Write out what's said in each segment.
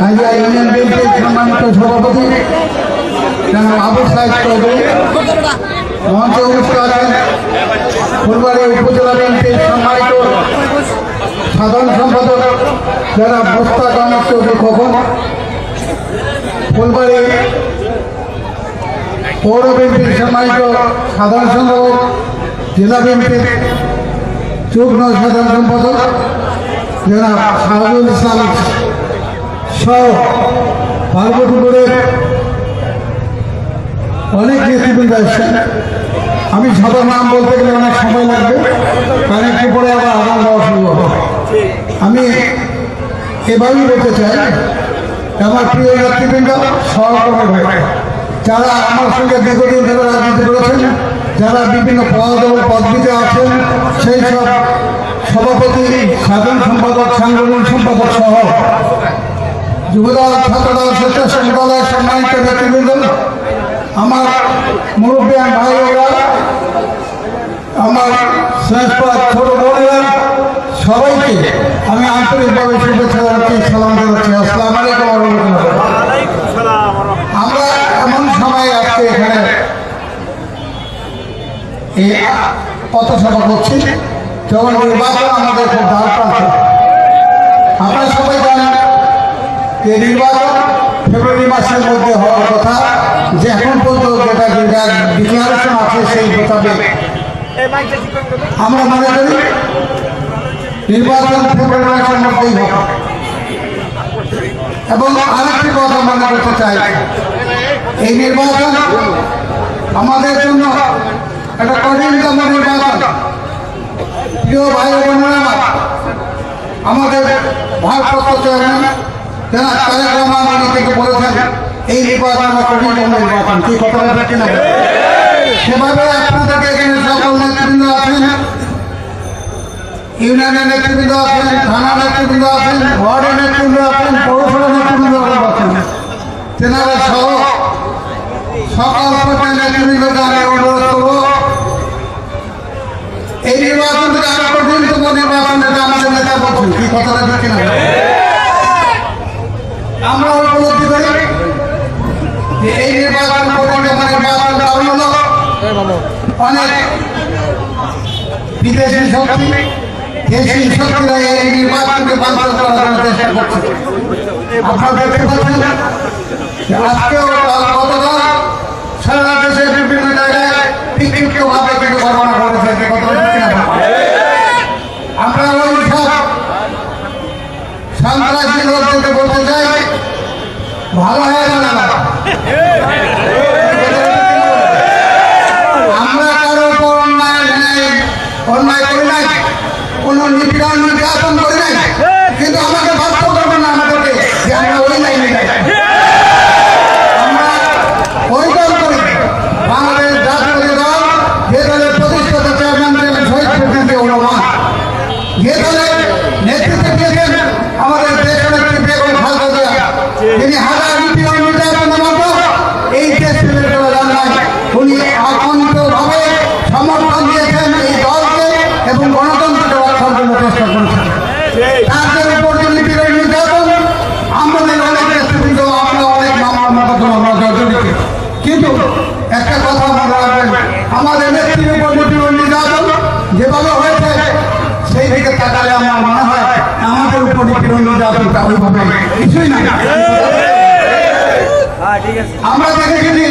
কাজিয়া ইউনিয়ন বিএনপির সম্মানিত সভাপতি জনাব আবু সাহেব চৌধুরী। মঞ্চে আছেন ফুলবাড়ি উপজেলা বিএনপির সম্মানিত সাধারণ সম্পাদক যারা মোস্তাক আহমদ চৌধুরী খোকন। ফুলবাড়ি পৌর বিএনপির সম্মানিত সাধারণ সম্পাদক, জেলা বিএনপির যুগ্ম সাধারণ সম্পাদক জনাব শাহরুল ইসলাম সহ পার্বতীপুরের অনেক নেতৃবৃন্দ এসছেন। আমি সবার নাম বলতে গেলে অনেক সময় লাগবে, কারণ একটু পরে আবার আদান দেওয়া শুরু হবে। আমি এভাবেই বলতে চাই, আমার প্রিয় নেতৃবৃন্দ, সহকর্মী ভাই, যারা আমার সঙ্গে দীর্ঘদিন ধরে রাজনীতি করেছেন, যারা বিভিন্ন পদ ও পদবিতে আছেন, সেই সব সভাপতি, সাধারণ সম্পাদক, সাংগঠনিক সম্পাদক সহ যুবদল, ছাত্রদল স্বেচ্ছাসেবক দলের সম্মানিত নেতৃবৃন্দ আমার মুরব্বিয়ান ভাইরা আমার ছোট বোনেরা, সবাইকে আমি আন্তরিকভাবে শুভেচ্ছা জানাচ্ছি, সালাম জানাচ্ছি, আসসালাম আলাইকুম আমরা এমন সময় আজকে এখানে এই পথসভা করছি। যখন নির্বাচন আমাদের খুব প্রান্তে আপনারা সবাই জানেন যে নির্বাচন ফেব্রুয়ারি মাসের মধ্যে হওয়ার কথা, যে এখন পর্যন্ত যেটা ডিক্লারেশন আছে সেই মোতাবেক। আমরা মনে করি, নির্বাচন ফেব্রুয়ারি মাসের মধ্যেই হবে এবং আরেকটি কথা মনে করতে চাই, এই নির্বাচন আমাদের জন্য একটা কঠিনতম নির্বাচন। প্রিয় ভাই বোনেরা, আমাদের ভারপ্রাপ্ত চেয়ারম্যান যারা তারেক রহমান উনি থেকে বলেছেন, এই নির্বাচন নির্বাচন, কি কথা বলতে কিনা সেভাবে আপনাদেরকে এখানে সকল নেতৃবৃন্দ আছেন, ইউনিয়নের নেতৃবৃন্দ আছেন থানা নেতৃবৃন্দ আছেন, ওয়ার্ডের নেতৃবৃন্দ আছেন পৌরসভা নেতৃবৃন্দ আছেন। তেনারা সহ সকল পর্যায়ের নেতৃবৃন্দকে আমি কি কথাটা ঠিক না আমরা উপলব্ধি করি এই নির্বাচন এই নির্বাচনকে আপনারা দেখতে পাচ্ছেন আজকেও সারা দেশের বিভিন্ন জায়গায় বিক্ষিপ্ত ভাবে কিন্তু ঘটনা ঘটেছে যে কথা ঠিক না আমরা ওই সব সন্ত্রাসী লোকদেরকে বলতে চাই ভালো হয়ে গেল না আমরা কারও উপর অন্যায় নেই অন্যায় করি নাই কোনো নিপীড়ন নির্যাতন করি নাই। কিন্তু আমাকে নির্যাতনটা ওইভাবে। কিছুই না। আমরা দেখেছি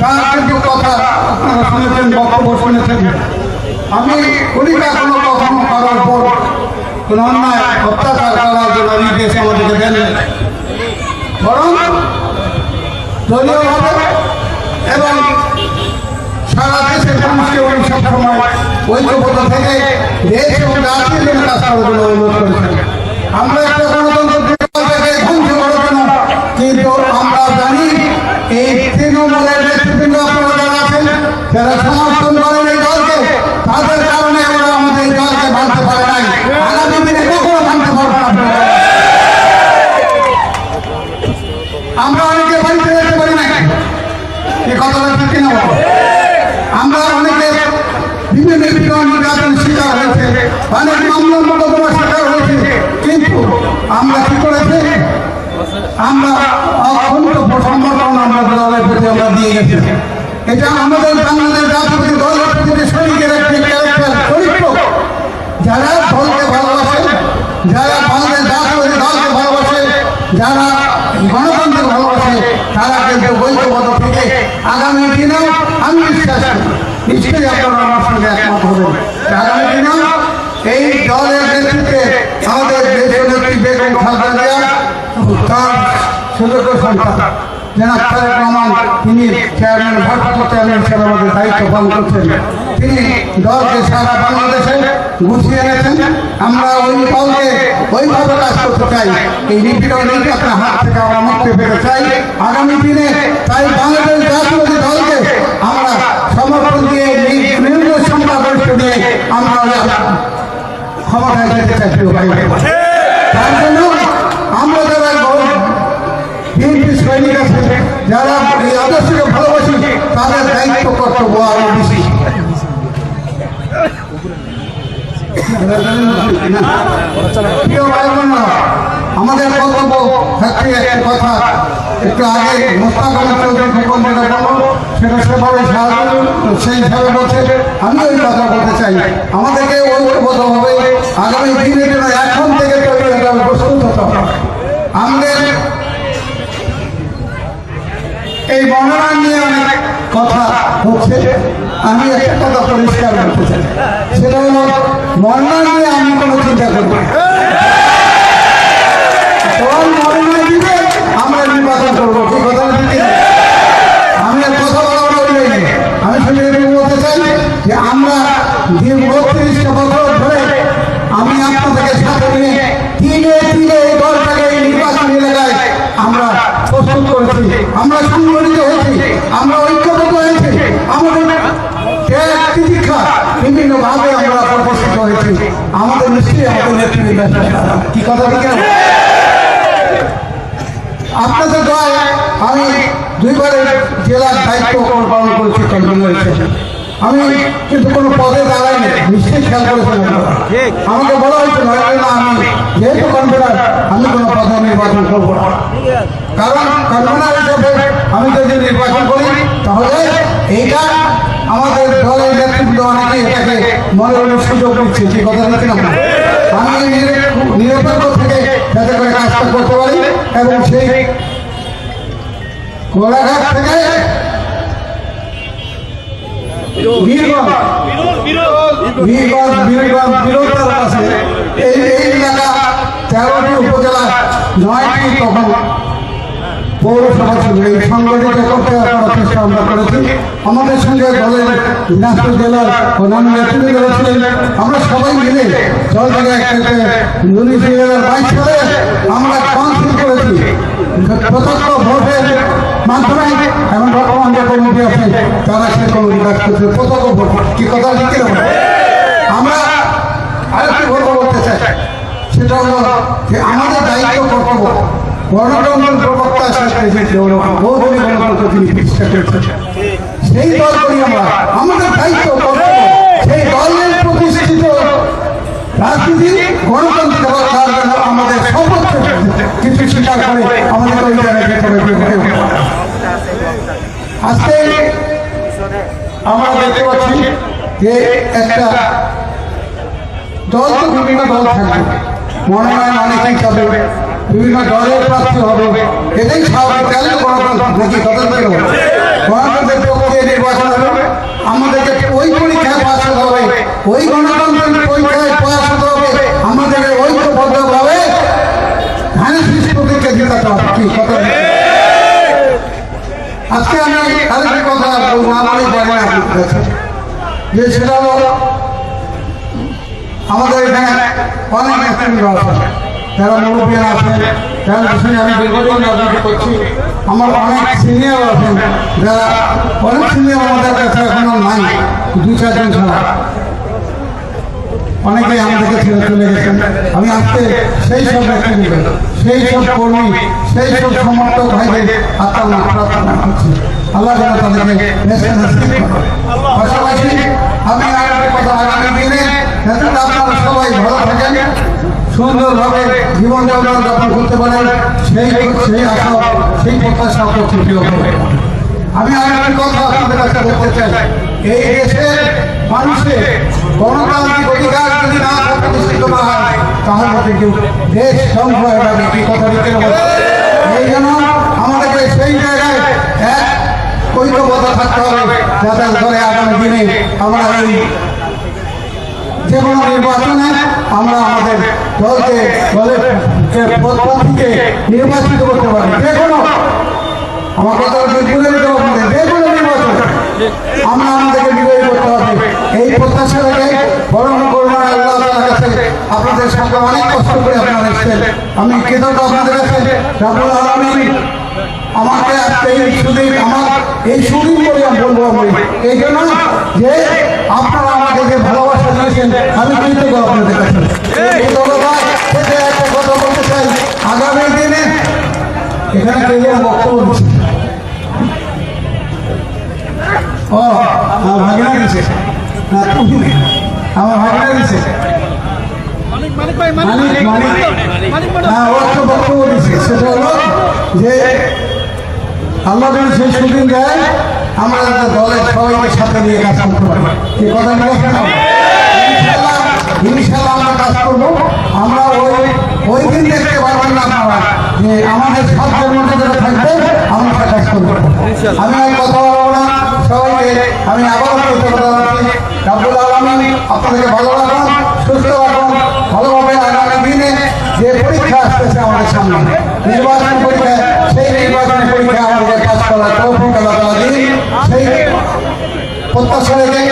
তার কিন্তু কথা আপনারা শুনেছেন বক্তব্য শুনেছেন। আমি উনিটা কোনো কখনো করার পর কোনো অন্যায় অত্যাচার করার জন্য নির্দেশ আমাদেরকে দেন। বরং দলীয়ভাবে আমরা একটা গণতন্ত্র কিন্তু আমরা জানি এই তৃণমূলের নেতৃবৃন্দ আপনারা যারা আছেন যারা সমর্থন আগামী দিনেও আমি বিশ্বাস করি। নিশ্চয়ই আপনারা আমার সঙ্গে একমত হবেন যে আগামী দিনেও এই দলের নেতৃত্বে আমাদের দেশের নেত্রী বেগম খালেদা জিয়া তার সুযোগ্য সন্তান জনাব তারেক রহমান তিনি চেয়ারম্যান ভারপ্রাপ্ত চেয়ারম্যান হিসেবে আমাদের দায়িত্ব পালন করছেন। তিনি দলকে সারা বাংলাদেশে গুছিয়ে এনেছেন। আমরা ওই দলকে ওইভাবে কাজ করতে চাই। এই নিপীড়ন নির্যাতনের হাত থেকে আমরা মুক্তি পেতে চাই। আগামী দিনে তাই বাংলাদেশ জাতীয় দলকে আমরা সমর্থন দিয়ে নিম্ন সংখ্যা দিয়ে আমরা ক্ষমতায় যেতে চাই আমাদের কর্তব্য থাকছে একটা কথা। একটু আগে মোস্তাক আলী চৌধুরী খোকন যেটা বলল সেটা সেভাবে সেই হিসাবে বলছে আমি ওই কথা বলতে চাই। আমাদেরকে ঐক্যবদ্ধ হবে আগামী দিনের জন্য এখন থেকে প্রস্তুত হতে হবে। আমাদের এই বর্ণনা নিয়ে অনেক কথা হচ্ছে। আমি একটা কথা পরিষ্কার করতে চাই। সেটা হলো বর্ণনা নিয়ে আমি কোনো চিন্তা করব না। দল বর্ণনা দিবে আমরা নির্বাচন করব কি কথা ঠিক আমি কথা বলা বলি। আমি এটুকু বলতে চাই যে আমরা যে বত্রিশটা বছর ধরে আমি আপনাদেরকে সাথে নিয়ে তিনে তিনে এই দলটাকে আমরা সংগঠিত হয়েছি, আমরা কি কথা ঠিক? আপনাদের দয় আমি দুইবারের জেলার দায়িত্ব পালন করেছি কনভেনার হিসেবে আমি কিন্তু কোনো পদে দাঁড়াইনি নিশ্চয়ই খেয়াল করেছেন। আমাকে বলা হয়েছিল "নরেন্দ্র না আমি যেহেতু কনভেনার আমি কোনো পদে নির্বাচন করব না কারণ কনভেনার হিসেবে আমি যদি নির্বাচন করি তাহলে এইটা আমাদের দলের নেতৃত্ব অনেকে এটাকে মনে মনে সুযোগ দিচ্ছে যে কথা দিচ্ছি না? আমি নিরপেক্ষ থেকে যাতে করে কাজটা করতে পারি এবং সেই কোলাঘাট থেকে এই এলাকা তেরোটি উপজেলা, নয়টি তখন পৌরসভা ছিল এই সংগঠিত করতে চেষ্টা আমরা করেছি। আমাদের সঙ্গে দলের দিনাজপুর জেলার অন্যান্য নেতৃত্বরা ছিলেন আমরা সবাই মিলে দল থেকে উনিশ দুই হাজার বাইশ সালে আমরা কাউন্সিল করেছি। প্রত্যক্ষ ভোটের মাধ্যমে এখন বর্তমান যে কমিটি আছে, তারা সেই কমিটি কাজ করছে। প্রত্যক্ষ ভোট। কি কথা লিখে আমরা আরেকটি কথা বলতে চাই। সেটা হলো যে আমাদের দায়িত্ব কর্তব্য। প্রবক্তা গণতন্ত্র করেছেন। সেই দল করি আমরা, আমাদের দায়িত্ব সেই দলের প্রতিষ্ঠিত রাজনীতি গণতন্ত্র রক্ষার জন্য আমাদের সর্বোচ্চ কিছু স্বীকার করে আমাদের ওই জায়গায় আজকে আমরা দেখতে পাচ্ছি যে একটা দল তো বিভিন্ন দল থাকবে। মনোনয়ন অনেকেই পাবে বিভিন্ন দলের প্রার্থী হবে। এটাই স্বাভাবিক। তাহলে গণতন্ত্র নাকি হবে? গণতন্ত্রের প্রক্রিয়া নির্বাচন হবে, আমাদেরকে ওই পরীক্ষায় পাশ হতে হবে। ওই গণতন্ত্রের পরীক্ষায় পাশ হবে। আমাদের ঐক্যবদ্ধভাবে ধানের প্রতীককে জেতাতে হবে। কি কথা আজকে আমি আরেকটি কথা বলব। আমি জানি যে সেটা হলো, আমাদের এখানে অনেক আছে। যারা মুরব্বীরা আছেন, যারা সঙ্গে আমি দীর্ঘদিন রাজনীতি করছি, আমার অনেক সিনিয়র আছেন, যারা অনেক সিনিয়র আমাদের কাছে এখনও নাই দু চারজন ছাড়া। আমাদেরকে ছেড়ে চলে গেছেন। আমি আজকে সেই সব ব্যক্তিদের সেই সব কর্মী, সেই সব সমর্থক ভাইদের আত্মার প্রার্থনা করছি। আল্লাহ যেন তাদেরকে। পাশাপাশি আমি আর কথা আগামী দিনে আপনারা সবাই ভালো থাকেন সুন্দরভাবে জীবন যাপন করতে পারেন। সেই সেই আশা সেই প্রত্যাশা করছি আমি আর কথা আপনাদের কাছে বলতে চাই। এই দেশের মানুষের গণতান্ত্রিক অধিকার যদি না প্রতিষ্ঠিত না হয় তাহলে কিন্তু দেশ ধ্বংস হয়ে যাবে এই কথা দিতে হবে। এই জন্য আমাদেরকে সেই জায়গায় এক ঐক্যবদ্ধ থাকতে হবে। যাতে করে আগামী দিনে আমরা এই যে কোনো নির্বাচনে আমরা আমাদের দলকে নির্বাচিত করতে পারি। যে কোনো যে কোনো নির্বাচন আমরা আমাদেরকে বিজয়ী করতে এই প্রত্যাশা বরং করবেন আল্লাহ কাছে আপনাদের সঙ্গে অনেক কষ্ট করে আপনারা আমি কৃতজ্ঞ আপনাদের কাছে রাবুল আলমী আমাকে এই সুদিন, আমার এই সুদিন বলে আমি বলব আমি, এই জন্য যে আপনারা আমাকে যে ভালোবাসা একটা বক্তব্য দিচ্ছে সেটা হলো যে আল্লাহ যদি সেই সুদিন দেয় আমরা দলের সবাইকে সাথে নিয়ে কাজ করতে পারি। এই কথা না? আমরা কাজ করব। আমরা ওই ওই দিন দেখতে পারবেন না আপনারা যে আমাদের মধ্যে যেটা থাকবে আমরা কাজ করব। আমি কথা বলব না। সবাইকে আমি আবারও কৃতজ্ঞতা জানাচ্ছি। রাব্বুল আলামিন আপনাদেরকে ভালো রাখুন, সুস্থ রাখুন, ভালোভাবে আগামী দিনে যে পরীক্ষা আসতেছে আমাদের সামনে, নির্বাচন পরীক্ষা, সেই নির্বাচন পরীক্ষা আমাদের কাজ করার তৌফিক আল্লাহ তাআলা দিন। সেই প্রত্যাশা রেখে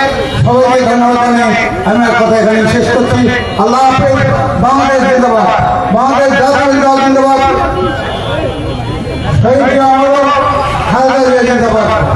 সবাইকে ধন্যবাদ জানিয়ে আমি এক কথা এখানে শেষ করছি। আল্লাহ হাফেজ, বাংলাদেশ জিন্দাবাদ, বাংলাদেশ জাতীয় দল জিন্দাবাদ। শহীদ জিন্দাবাদ।